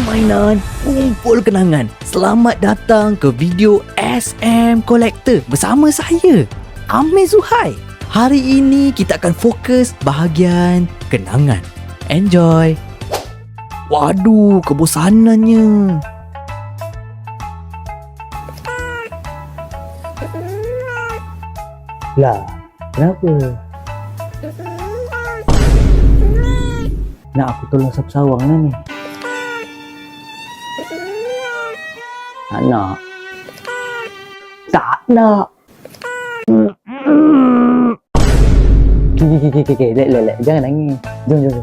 mainan, kumpul kenangan. Selamat datang ke video SM Collector bersama saya, Amir Zuhai. Hari ini kita akan fokus bahagian kenangan. Enjoy. Waduh, kebosanannya. Lah, kenapa? Nak aku tolong sapu sawang lah ni. trả nợ trả nợ kì kì kì kì lệ lệ lệ, chắc là đánh nghe. Dương dương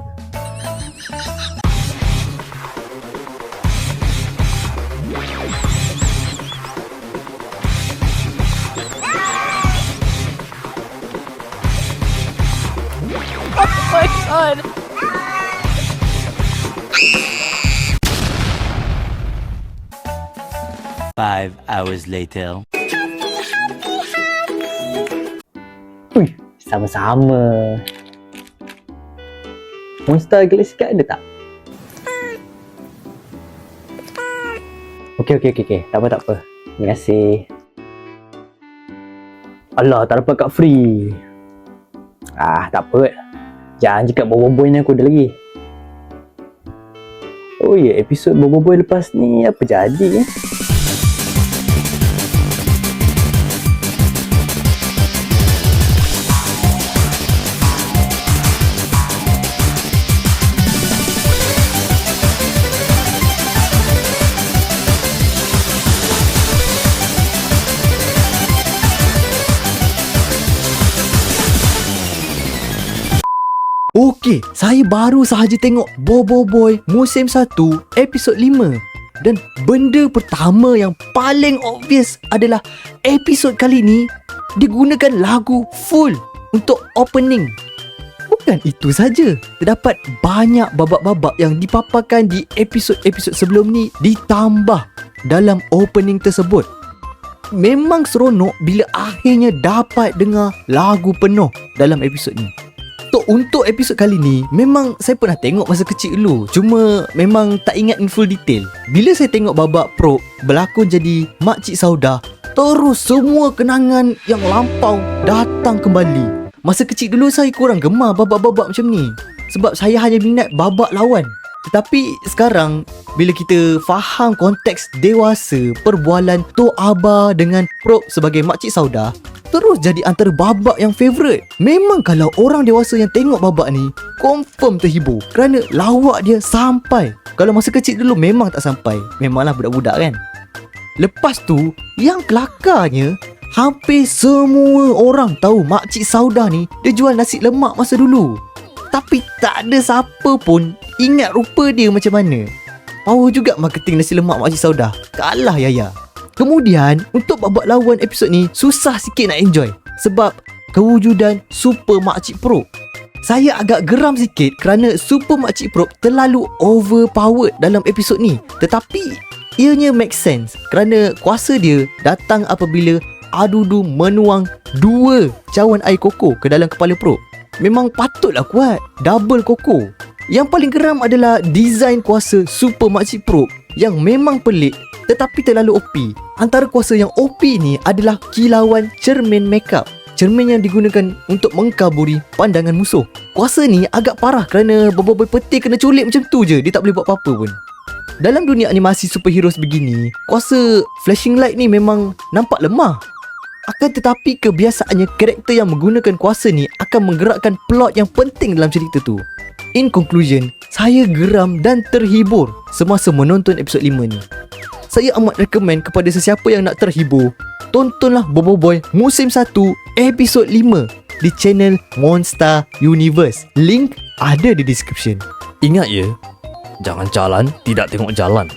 Oh my god! Five hours later. Ui, sama-sama. Monster Galaxy Card ada tak? Okey, okey, okey. Okay. Tak apa, tak apa. Terima kasih. Alah, tak dapat kat free. Ah, tak apa. Jangan cakap bobo-boy ni aku ada lagi. Oh ya, yeah, episod bobo-boy lepas ni apa jadi eh? Okey, saya baru sahaja tengok Bobo Boy musim 1 episod 5. Dan benda pertama yang paling obvious adalah episod kali ni digunakan lagu full untuk opening. Bukan itu saja, terdapat banyak babak-babak yang dipaparkan di episod-episod sebelum ni ditambah dalam opening tersebut. Memang seronok bila akhirnya dapat dengar lagu penuh dalam episod ni. So, untuk episod kali ni Memang saya pernah tengok masa kecil dulu. Cuma memang tak ingat in full detail. Bila saya tengok babak pro Berlakon jadi Makcik Sauda Terus semua kenangan yang lampau datang kembali. Masa kecil dulu saya kurang gemar babak-babak macam ni. Sebab saya hanya minat babak lawan. Tetapi sekarang bila kita faham konteks dewasa perbualan Tok Aba dengan Prop sebagai makcik sauda terus jadi antara babak yang favourite. Memang kalau orang dewasa yang tengok babak ni confirm terhibur kerana lawak dia sampai. Kalau masa kecil dulu memang tak sampai. Memanglah budak-budak kan. Lepas tu yang kelakarnya hampir semua orang tahu makcik sauda ni dia jual nasi lemak masa dulu. Tapi tak ada siapa pun ingat rupa dia macam mana. Power juga marketing nasi lemak Makcik Sauda. Kalah Yaya. Kemudian, untuk babak lawan episod ni, susah sikit nak enjoy. Sebab kewujudan Super Makcik Pro. Saya agak geram sikit kerana Super Makcik Pro terlalu overpowered dalam episod ni. Tetapi, ianya make sense kerana kuasa dia datang apabila Adudu menuang dua cawan air koko ke dalam kepala Pro. Memang patutlah kuat Double koko Yang paling geram adalah Design kuasa Super Makcik Pro Yang memang pelik Tetapi terlalu OP Antara kuasa yang OP ni adalah Kilauan cermin makeup Cermin yang digunakan untuk mengkaburi pandangan musuh Kuasa ni agak parah kerana Boboiboy peti kena culik macam tu je Dia tak boleh buat apa-apa pun dalam dunia animasi superhero begini, kuasa flashing light ni memang nampak lemah. Akan tetapi kebiasaannya karakter yang menggunakan kuasa ni akan menggerakkan plot yang penting dalam cerita tu. In conclusion, saya geram dan terhibur semasa menonton episod 5 ni. Saya amat recommend kepada sesiapa yang nak terhibur, tontonlah Bobo Boy musim 1 episod 5 di channel Monster Universe. Link ada di description. Ingat ya, jangan jalan tidak tengok jalan.